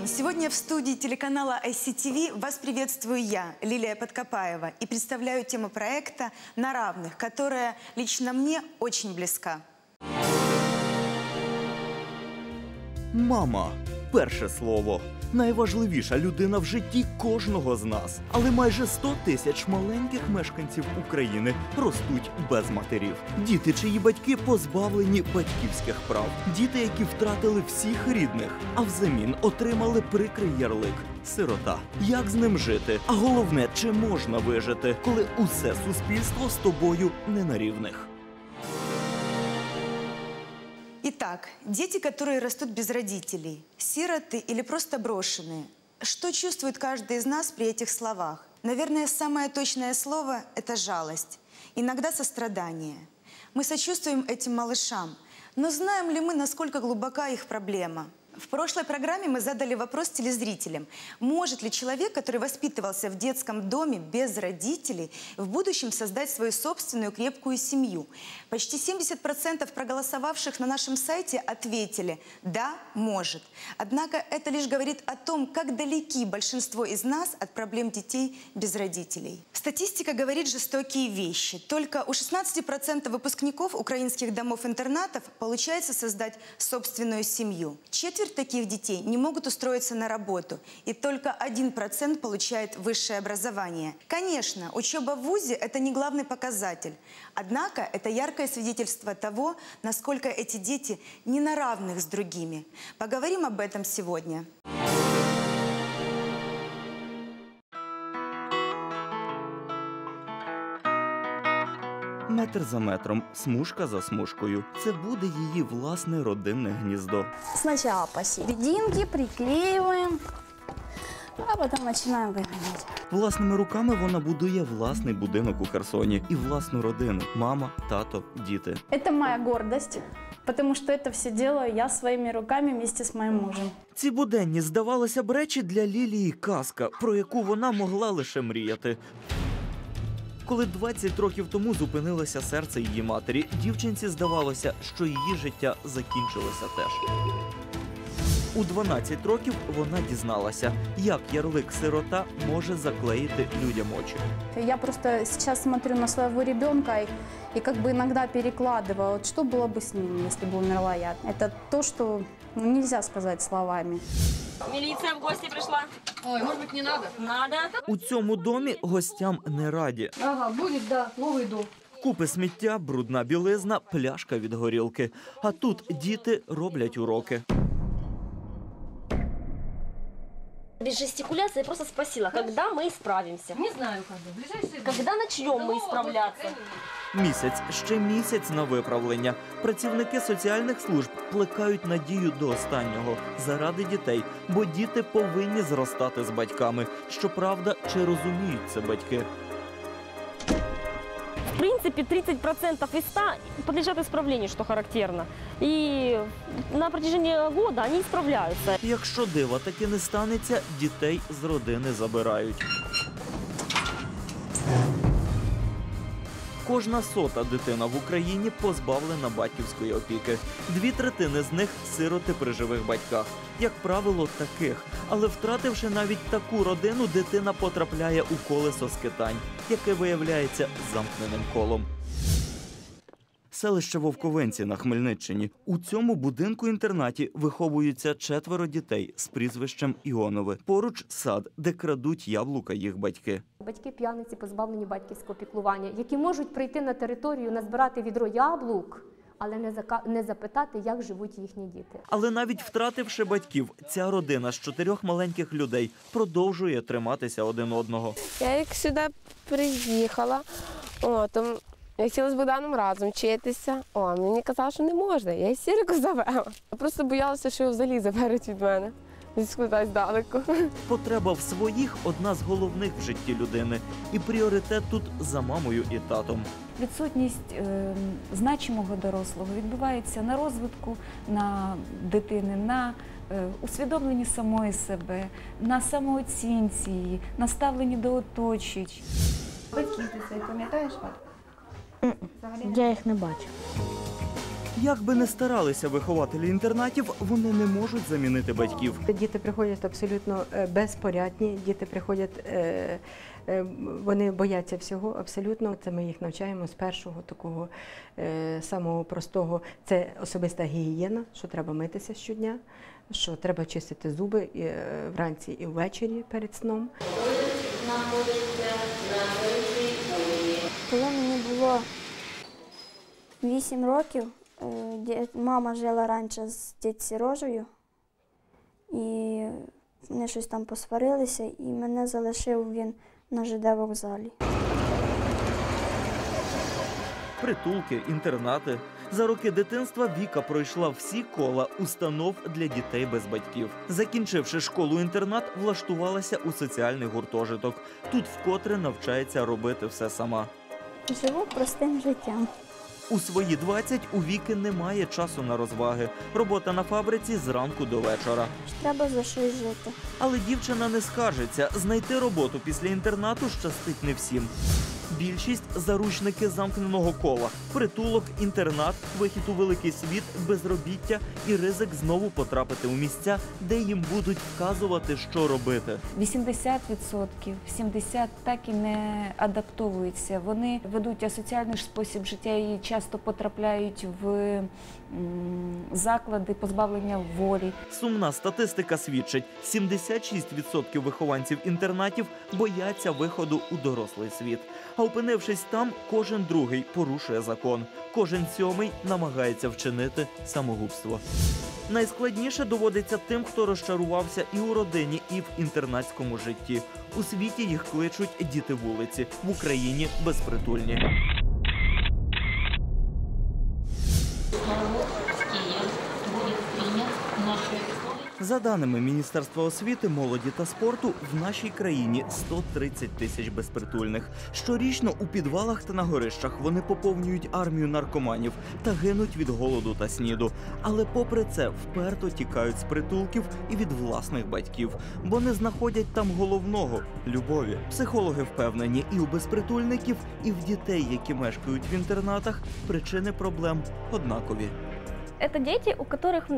День. Сегодня в студии телеканала ICTV вас приветствую я, Лилия Подкопаева, и представляю тему проекта «На равных», которая лично мне очень близка. Мама перше слово. Найважливіша людина в житті кожного з нас. Але майже 100 тисяч маленьких мешканців України ростуть без матерів. Діти, чиї батьки позбавлені батьківських прав. Діти, які втратили всіх рідних, а взамін отримали прикрий ярлик. Сирота. Як з ним жити? А головне, чи можна вижити, коли усе суспільство з тобою не на рівних? Итак, дети, которые растут без родителей, сироты или просто брошенные. Что чувствует каждый из нас при этих словах? Наверное, самое точное слово – это жалость. Иногда сострадание. Мы сочувствуем этим малышам, но знаем ли мы, насколько глубока их проблема? В прошлой программе мы задали вопрос телезрителям. Может ли человек, который воспитывался в детском доме без родителей, в будущем создать свою собственную крепкую семью? Почти 70% проголосовавших на нашем сайте ответили «да, может». Однако это лишь говорит о том, как далеки большинство из нас от проблем детей без родителей. Статистика говорит жестокие вещи. Только у 16% выпускников украинских домов-интернатов получается создать собственную семью. Четверть таких детей не могут устроиться на работу, и только 1% получает высшее образование. Конечно, учеба в ВУЗе – это не главный показатель. Однако это яркое свидетельство того, насколько эти дети не на равных с другими. Поговорим об этом сегодня. Метр за метром, смужка за смужкою. Це буде її власне родинне гніздо. Сначала по серединке приклеиваем, а потом начинаем выгонять. Власними руками вона будує власний будинок у Херсоні і власну родину: мама, тато, діти. Это моя гордость, потому что это все делаю я своими руками вместе с моим мужем. Ці буденні здавалося б речі для Лілії казка, про яку вона могла лише мріяти. Коли 20 років тому зупинилося серце її матері, дівчинці здавалося, що її життя закінчилося теж. У 12 років вона дізналася, як ярлик сирота може заклеїти людям очі. Я просто сейчас смотрю на своего ребенка и, и как бы иногда перекладываю, вот что было бы с ним, если бы умерла я. Это то, что ну, нельзя сказать словами. Милиция в гості прийшла. Ой, може бути, не треба? Надо. У цьому домі гостям не раді. Ага, буде, да, новий дом. Купи сміття, брудна білизна, пляшка від горілки. А тут діти роблять уроки. Без жестикуляции просто спросила, когда мы исправимся. Не знаю, когда. Ближайшие Когда начнем мы исправляться? Місяць, ще місяць на виправлення. Працівники соціальних служб плекають надію до останнього заради дітей, бо діти повинні зростати з батьками. Щоправда, чи розуміють це батьки? Принципе, 30% из 100 подлежат исправлению, что характерно. И на протяжении года они исправляются. Якщо дива таки не станеться, дітей з родини забирають. Кожна сота дитина в Україні позбавлена батьківської опіки. Дві третини з них сироти при живих батьках. Як правило, таких. Але втративши навіть таку родину, дитина потрапляє у колесо скитань, яке виявляється замкненим колом. Селище Вовковенці на Хмельниччині. У цьому будинку-інтернаті виховуються четверо дітей з прізвищем Іонове. Поруч сад, де крадуть яблука їх батьки. Батьки п'яниці позбавлені батьківського піклування, які можуть прийти на територію, назбирати відро яблук, але не не запитати, як живуть їхні діти. Але навіть втративши батьків, ця родина з чотирьох маленьких людей продовжує триматися один одного. Я як сюди приїхала, о, то я хотіла з Богданом разом вчитися. О, мені казали, що не можна. Я істерику завела. Я просто боялася, що його взагалі заберуть від мене. Десь кудись далеко. Потреба в своїх одна з головних в житті людини, і пріоритет тут за мамою і татом. Відсутність е, значимого дорослого відбувається на розвитку на дитини, на е, усвідомленні самої себе, на самооцінці, її, на ставленні до оточуючих. Батьків ти своїх пам'ятаєш? Я їх не бачу. Як би не старалися вихователі інтернатів, вони не можуть замінити батьків. Діти приходять абсолютно е, безпорядні, діти приходять, е, е, вони бояться всього абсолютно. Це ми їх навчаємо з першого такого самого простого. Це особиста гігієна, що треба митися щодня, що треба чистити зуби і, вранці і ввечері перед сном. Коли було 8 років, е, мама жила раніше з дядь Сірожею, і вони щось там посварилися, і мене залишив він на ЖД вокзалі. Притулки, інтернати. За роки дитинства Віка пройшла всі кола установ для дітей без батьків. Закінчивши школу-інтернат, влаштувалася у соціальний гуртожиток. Тут вкотре навчається робити все сама. Живу простим життям. У свої 20 у Віки немає часу на розваги. Робота на фабриці зранку до вечора. Треба за щось жити. Але дівчина не скаржиться. Знайти роботу після інтернату щастить не всім. Більшість заручники замкненого кола, притулок, інтернат, вихід у великий світ, безробіття і ризик знову потрапити у місця, де їм будуть вказувати, що робити. 80%, 70% так і не адаптовуються. Вони ведуть асоціальний спосіб життя і часто потрапляють в заклади позбавлення волі. Сумна статистика свідчить: 76% вихованців інтернатів бояться виходу у дорослий світ. А опинившись там, кожен другий порушує закон, кожен сьомий намагається вчинити самогубство. Найскладніше доводиться тим, хто розчарувався і у родині, і в інтернатському житті. У світі їх кличуть діти вулиці, в Україні безпритульні. За даними Міністерства освіти, молоді та спорту, в нашій країні 130 тисяч безпритульних. Щорічно у підвалах та на горищах вони поповнюють армію наркоманів та гинуть від голоду та сніду. Але попри це вперто тікають з притулків і від власних батьків, бо не знаходять там головного любові. Психологи впевнені, і у безпритульників, і в дітей, які мешкають в інтернатах, причини проблем однакові. Это дети, у которых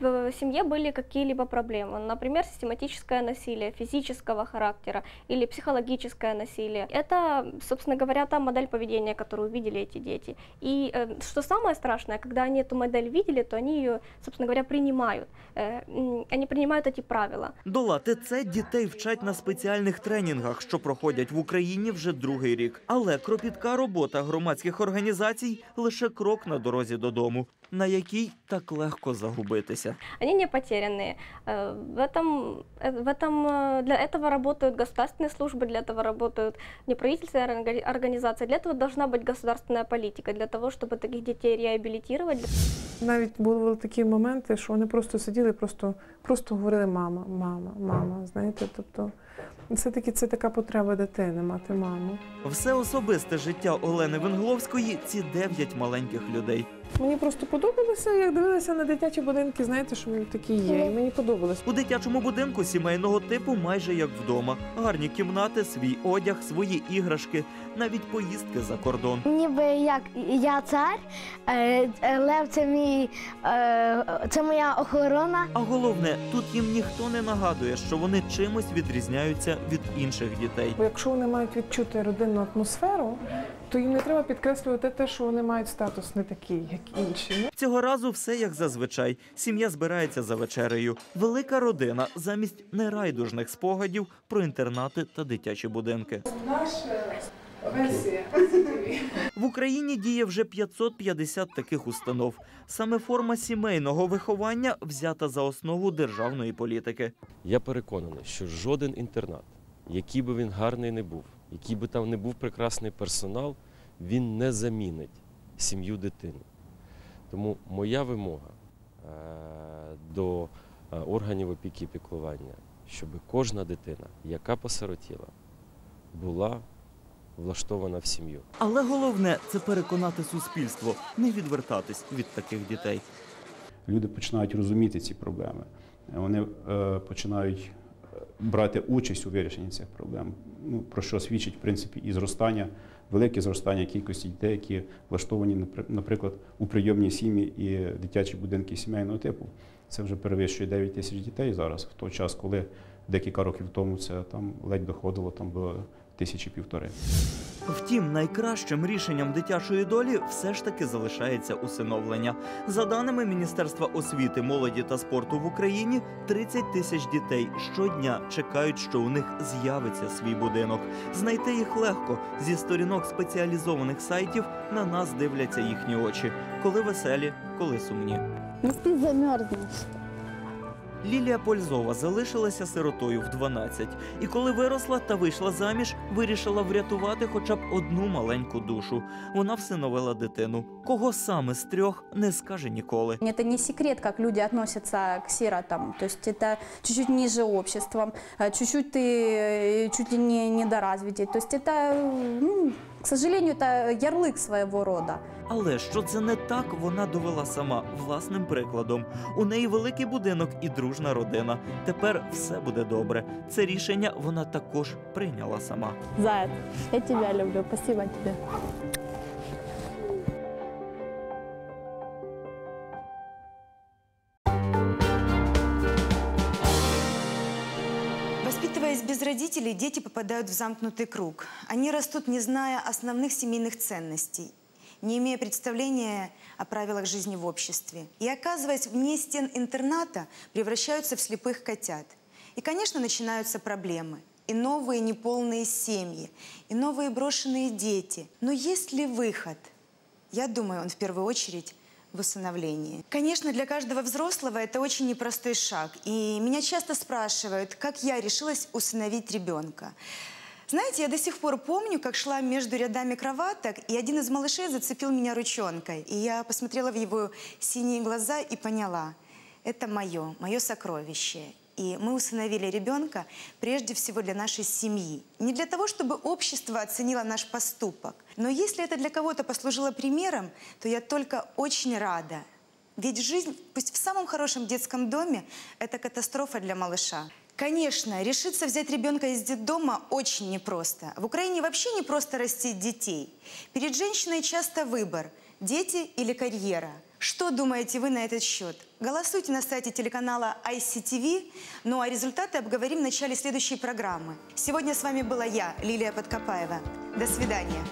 в- в семье были какие-либо проблемы. Например, систематическое насилие физического характера или психологическое насилие. Это, собственно говоря, та модель поведения, которую видели эти дети. И э, что самое страшное, когда они эту модель видели, то они ее, собственно говоря, принимают. Э, м, Они принимают эти правила. Долати це дітей вчать на спеціальних тренінгах, що проходять в Україні вже другий рік. Але кропітка робота громадських організацій лише крок на дорозі додому, на якій так легко загубитися. Они не потерянные. Э, В этом, э, в этом, э, для этого работают государственные службы, для этого работают неправительственные орга- организации, для этого должна быть государственная политика, для того, чтобы таких детей реабилитировать, Навіть були такі моменти, що вони просто сиділи, просто, просто говорили мама, мама, мама. Знаєте, тобто все-таки це така потреба дитини мати маму. Все особисте життя Олени Венгловської ці дев'ять маленьких людей. Мені просто подобалося, як дивилася на дитячі будинки, знаєте, що вони такі є. І мені подобалось. У дитячому будинку сімейного типу майже як вдома. Гарні кімнати, свій одяг, свої іграшки, навіть поїздки за кордон. Ніби як я цар, е, Лев це мій е, це моя охорона. А головне, тут їм ніхто не нагадує, що вони чимось відрізняються від інших дітей. Бо якщо вони мають відчути родинну атмосферу, то їм не треба підкреслювати те, що вони мають статус не такий, як інші. Цього разу все як зазвичай. Сім'я збирається за вечерею. Велика родина замість нерайдужних спогадів про інтернати та дитячі будинки. Наша версія. В Україні діє вже 550 таких установ. Саме форма сімейного виховання взята за основу державної політики. Я переконаний, що жоден інтернат, який би він гарний не був, який би там не був прекрасний персонал, він не замінить сім'ю дитини. Тому моя вимога е, до е, органів опіки і піклування, щоб кожна дитина, яка посиротіла, була влаштована в сім'ю. Але головне це переконати суспільство, не відвертатись від таких дітей. Люди починають розуміти ці проблеми. Вони е, починають брати участь у вирішенні цих проблем. Ну, про що свідчить в принципі і зростання велике зростання кількості дітей, які влаштовані, наприклад, у прийомні сім'ї і дитячі будинки сімейного типу. Це вже перевищує 9 тисяч дітей зараз, в той час, коли декілька років тому це там ледь доходило там до тисячі півтори. Втім, найкращим рішенням дитячої долі все ж таки залишається усиновлення. За даними Міністерства освіти, молоді та спорту в Україні, 30 тисяч дітей щодня чекають, що у них з'явиться свій будинок. Знайти їх легко зі сторінок спеціалізованих сайтів на нас дивляться їхні очі, коли веселі, коли сумні. Не спи, замерзнеш. Лілія Пользова залишилася сиротою в 12. І коли виросла та вийшла заміж, вирішила врятувати хоча б одну маленьку душу. Вона всиновила дитину. Кого саме з трьох не скаже ніколи. Это не секрет, как люди относятся к сиротам. То есть это чуть-чуть ниже обществом, э, чуть-чуть ты э, чуть ли не недоразвитый. То есть это, э, ну, к сожалению, это ярлик своего рода. Але що це не так, вона довела сама власним прикладом. У неї великий будинок і дружна родина. Тепер все буде добре. Це рішення вона також прийняла сама. Заяц, я тебе люблю. Спасибо тебе. Родителей, дети попадают в замкнутый круг. Они растут, не зная основных семейных ценностей, не имея представления о правилах жизни в обществе. И оказываясь вне стен интерната, превращаются в слепых котят. И, конечно, начинаются проблемы. И новые неполные семьи, и новые брошенные дети. Но есть ли выход? Я думаю, он в первую очередь в усыновлении. Конечно, для каждого взрослого это очень непростой шаг. И меня часто спрашивают, как я решилась усыновить ребенка. Знаете, я до сих пор помню, как шла между рядами кроваток, и один из малышей зацепил меня ручонкой. И я посмотрела в его синие глаза и поняла, это мое, мое сокровище. И мы усыновили ребенка прежде всего для нашей семьи. Не для того, чтобы общество оценило наш поступок. Но если это для кого-то послужило примером, то я только очень рада. Ведь жизнь, пусть в самом хорошем детском доме, это катастрофа для малыша. Конечно, решиться взять ребенка из детдома очень непросто. В Украине вообще не просто растить детей. Перед женщиной часто выбор – дети или карьера. Что думаете вы на этот счет? Голосуйте на сайте телеканала ICTV, ну а результаты обговорим в начале следующей программы. Сегодня с вами была я, Лилия Подкопаева. До свидания.